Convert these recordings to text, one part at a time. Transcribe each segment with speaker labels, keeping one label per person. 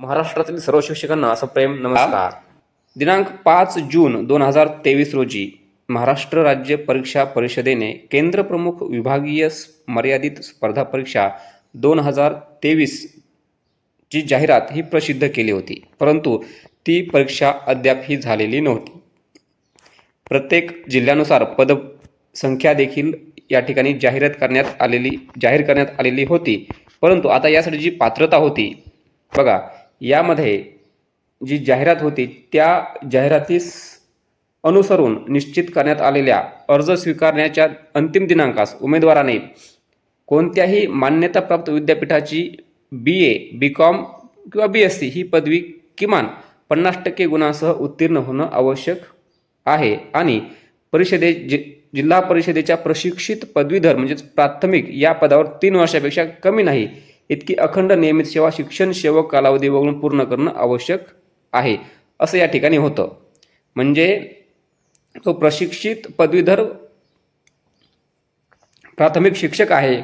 Speaker 1: महाराष्ट्रातील सर्व शिक्षकांना असं प्रेम नमस्कार. दिनांक पाच जून दोन हजार तेवीस रोजी महाराष्ट्र राज्य परीक्षा परिषदेने केंद्र प्रमुख विभागीय मर्यादित स्पर्धा परीक्षा दोन हजार तेवीस ची जाहिरात ही प्रसिद्ध केली होती. परंतु ती परीक्षा अद्याप ही झालेली नव्हती. प्रत्येक जिल्ह्यानुसार पदसंख्या देखील या ठिकाणी जाहिरात करण्यात आलेली जाहीर करण्यात आलेली होती. परंतु आता यासाठी जी पात्रता होती बघा यामध्ये जी जाहिरात होती त्या जाहिरातीस अनुसरून निश्चित करण्यात आलेल्या अर्ज स्वीकारण्याच्या अंतिम दिनांकास उमेदवाराने कोणत्याही मान्यताप्राप्त विद्यापीठाची बी ए बी कॉम किंवा बी एस सी ही पदवी किमान पन्नास टक्के गुणांसह उत्तीर्ण होणं आवश्यक आहे आणि परिषदे जि जिल्हा परिषदेच्या प्रशिक्षित पदवीधर म्हणजेच प्राथमिक या पदावर तीन वर्षापेक्षा कमी नाही इतकी अखंड नियमित सेवा शिक्षण सेवक कालावधी वगळून पूर्ण करणं आवश्यक आहे. असं या ठिकाणी होतं. म्हणजे तो प्रशिक्षित पदवीधर प्राथमिक शिक्षक आहे.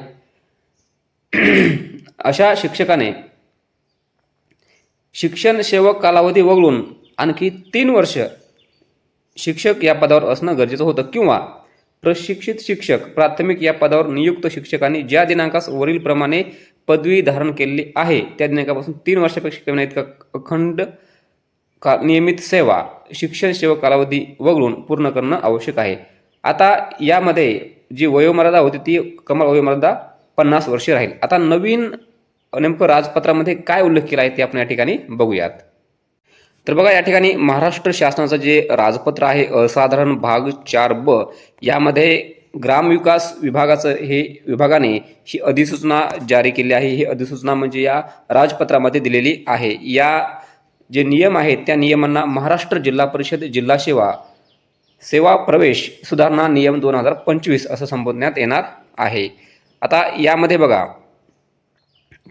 Speaker 1: अशा शिक्षकाने शिक्षण सेवक कालावधी वगळून आणखी तीन वर्ष शिक्षक या पदावर असणं गरजेचं होतं. किंवा प्रशिक्षित शिक्षक प्राथमिक या पदावर नियुक्त शिक्षकांनी ज्या दिनांकास वरीलप्रमाणे पदवी धारण केलेली आहे. त्या दिनांकापासून तीन वर्षापेक्षा कमी नाही इतका अखंड का नियमित सेवा शिक्षण सेवा कालावधी वगळून पूर्ण करणं आवश्यक आहे. आता यामध्ये जी वयोमर्यादा होती ती कमाल वयोमर्यादा पन्नास वर्षे राहील. आता नवीन नेमकं राजपत्रामध्ये काय उल्लेख केला आहे ते आपण या ठिकाणी बघूयात. तर बघा या ठिकाणी महाराष्ट्र शासनाचं जे राजपत्र आहे असाधारण भाग चार ब यामध्ये ग्रामविकास विभागाचं हे विभागाने ही अधिसूचना जारी केली आहे. ही अधिसूचना म्हणजे या राजपत्रामध्ये दिलेली आहे. या जे नियम आहेत त्या नियमांना महाराष्ट्र जिल्हा परिषद जिल्हा सेवा सेवा प्रवेश सुधारणा नियम दोन हजार पंचवीस असं संबोधण्यात येणार आहे. आता यामध्ये बघा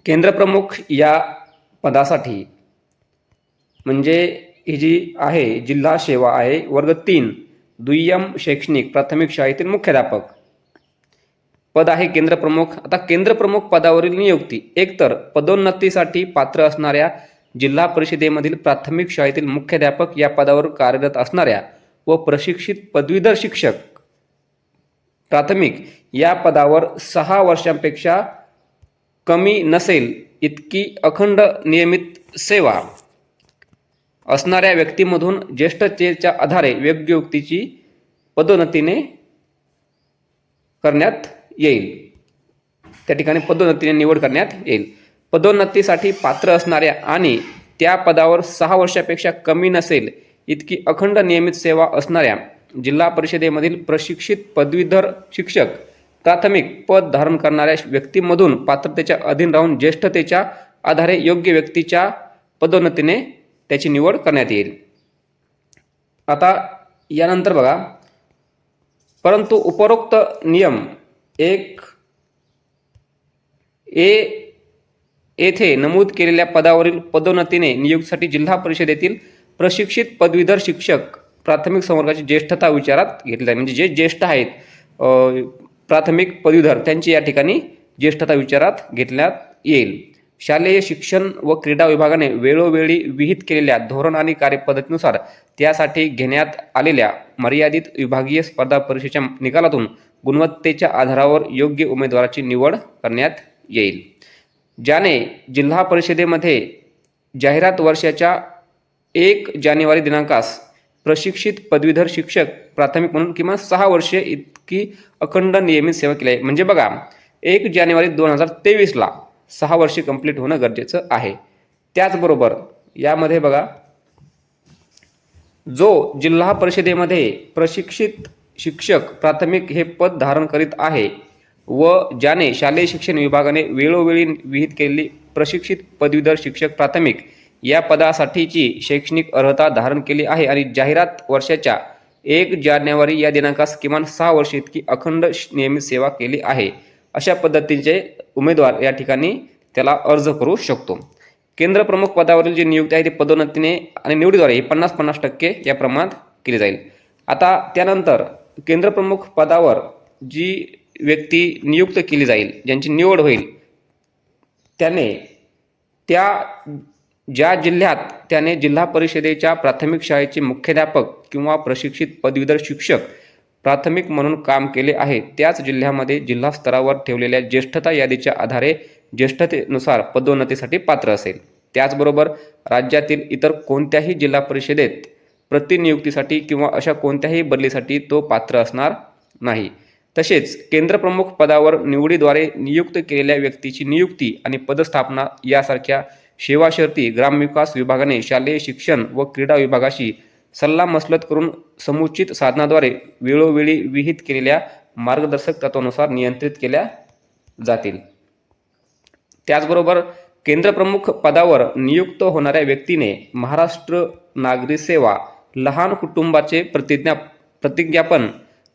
Speaker 1: केंद्रप्रमुख या पदासाठी म्हणजे ही जी आहे जिल्हा सेवा आहे वर्ग तीन दुय्यम शैक्षणिक प्राथमिक शाळेतील मुख्याध्यापक. पद आहे केंद्रप्रमुख. आता केंद्रप्रमुख पदावरील नियुक्ती. एकतर पदोन्नतीसाठी पात्र असणाऱ्या जिल्हा परिषदेमधील प्राथमिक शाळेतील मुख्याध्यापक या पदावर कार्यरत असणाऱ्या व प्रशिक्षित पदवीधर शिक्षक प्राथमिक या पदावर सहा वर्षांपेक्षा कमी नसेल इतकी अखंड नियमित सेवा. असणाऱ्या व्यक्तीमधून ज्येष्ठतेच्या आधारे योग्य पदोन्नतीने करण्यात येईल. त्या ठिकाणी पदोन्नतीने निवड करण्यात येईल. पदोन्नतीसाठी पात्र असणाऱ्या आणि त्या पदावर सहा वर्षापेक्षा कमी नसेल इतकी अखंड नियमित सेवा असणाऱ्या जिल्हा परिषदेमधील प्रशिक्षित पदवीधर शिक्षक प्राथमिक पद धारण करणाऱ्या व्यक्तीमधून पात्रतेच्या अधीन राहून ज्येष्ठतेच्या आधारे योग्य व्यक्तीच्या पदोन्नतीने त्याची निवड करण्यात येईल. आता यानंतर बघा. परंतु उपरोक्त नियम एक ए येथे नमूद केलेल्या पदावरील पदोन्नतीने नियुक्तीसाठी जिल्हा परिषदेतील प्रशिक्षित पदवीधर शिक्षक प्राथमिक संवर्गाची ज्येष्ठता विचारात घेतली म्हणजे जे ज्येष्ठ आहेत प्राथमिक पदवीधर त्यांची या ठिकाणी ज्येष्ठता विचारात घेतल्यात येईल. शालेय शिक्षण व क्रीडा विभागाने वेळोवेळी विहित केलेल्या धोरण आणि कार्यपद्धतीनुसार त्यासाठी घेण्यात आलेल्या मर्यादित विभागीय स्पर्धा परीक्षेच्या निकालातून गुणवत्तेच्या आधारावर योग्य उमेदवाराची निवड करण्यात येईल. ज्याने जिल्हा परिषदेमध्ये जाहिरात वर्षाच्या एक जानेवारी दिनांकास प्रशिक्षित पदवीधर शिक्षक प्राथमिक म्हणून किमान सहा वर्षे इतकी अखंड नियमित सेवा केली आहे. म्हणजे बघा एक जानेवारी दोन हजार तेवीसला सहा वर्षे कंप्लीट होणं गरजेचं आहे. त्याचबरोबर यामध्ये बघा जो जिल्हा परिषदेमध्ये प्रशिक्षित शिक्षक प्राथमिक हे पद धारण करीत आहे व ज्याने शालेय शिक्षण विभागाने वेळोवेळी विहित केलेली प्रशिक्षित पदवीधर शिक्षक प्राथमिक या पदासाठीची शैक्षणिक अर्हता धारण केली आहे आणि जाहिरात वर्षाच्या एक जानेवारी या दिनांकास किमान सहा वर्षे इतकी अखंड नियमित सेवा केली आहे. अशा पद्धतीचे उमेदवार या ठिकाणी त्याला अर्ज करू शकतो. केंद्र प्रमुख पदावरील जी नियुक्ती आहे ती पदोन्नतीने आणि निवडीद्वारे ही पन्नास पन्नास टक्के या प्रमाणात केली जाईल. आता त्यानंतर केंद्र प्रमुख पदावर जी व्यक्ती नियुक्त केली जाईल ज्यांची निवड होईल त्याने त्या ज्या जिल्ह्यात त्याने जिल्हा परिषदेच्या प्राथमिक शाळेचे मुख्याध्यापक किंवा प्रशिक्षित पदवीधर शिक्षक प्राथमिक म्हणून काम केले आहे त्याच जिल्ह्यामध्ये जिल्हा स्तरावर ठेवलेल्या ज्येष्ठता यादीच्या आधारे ज्येष्ठतेनुसार पदोन्नतीसाठी पात्र असेल. त्याचबरोबर राज्यातील इतर कोणत्याही जिल्हा परिषदेत प्रतिनियुक्तीसाठी किंवा अशा कोणत्याही बदलीसाठी तो पात्र असणार नाही. तसेच केंद्रप्रमुख पदावर निवडीद्वारे नियुक्त केलेल्या व्यक्तीची नियुक्ती आणि पदस्थापना यासारख्या सेवा शर्ती ग्रामविकास विभागाने शालेय शिक्षण व क्रीडा विभागाशी सल्लामसलत करून समुचित साधनाद्वारे वेळोवेळी विहित केलेल्या मार्गदर्शक तत्वानुसार नियंत्रित केल्या जातील. त्याचबरोबर केंद्रप्रमुख पदावर नियुक्त होणाऱ्या व्यक्तीने महाराष्ट्र नागरी सेवा लहान कुटुंबाचे प्रतिज्ञा प्रतिज्ञापन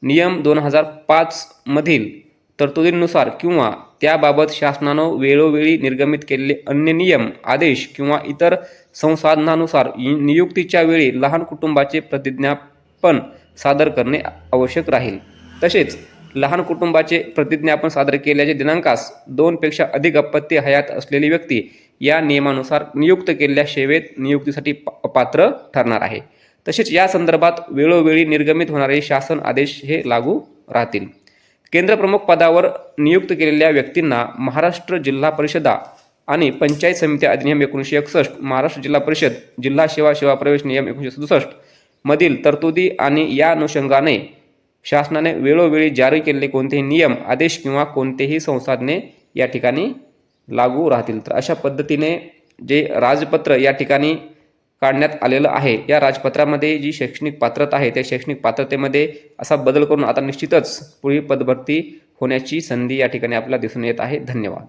Speaker 1: नियम दोन हजार पाचमधील तरतुदींनुसार किंवा त्याबाबत शासनानं वेळोवेळी निर्गमित केलेले अन्य नियम आदेश किंवा इतर संसाधनानुसार नियुक्तीच्या वेळी लहान कुटुंबाचे प्रतिज्ञापन सादर करणे आवश्यक राहील. तसेच लहान कुटुंबाचे प्रतिज्ञा आपण सादर केल्याच्या दिनांकास दोनपेक्षा अधिक अपत्य हयात असलेली व्यक्ती या नियमानुसार नियुक्त केलेल्या सेवेत नियुक्तीसाठी प- पात्र ठरणार आहे. तसेच या संदर्भात वेळोवेळी निर्गमित होणारे शासन आदेश हे लागू राहतील. केंद्रप्रमुख पदावर नियुक्त केलेल्या व्यक्तींना महाराष्ट्र जिल्हा परिषदा आणि पंचायत समिती अधिनियम एकोणीसशे एकसष्ट महाराष्ट्र जिल्हा परिषद जिल्हा सेवा सेवा प्रवेश नियम एकोणीसशे सदुसष्ट मधील तरतुदी आणि या अनुषंगाने शासनाने वेळोवेळी जारी केलेले कोणतेही नियम आदेश किंवा कोणतेही संसाधने या ठिकाणी लागू राहतील. तर अशा पद्धतीने जे राजपत्र या ठिकाणी काढण्यात आलेलं आहे या राजपत्रामध्ये जी शैक्षणिक पात्रता आहे त्या शैक्षणिक पात्रतेमध्ये असा बदल करून आता निश्चितच पुढील पदभरती होण्याची संधी या ठिकाणी आपल्याला दिसून येत आहे. धन्यवाद.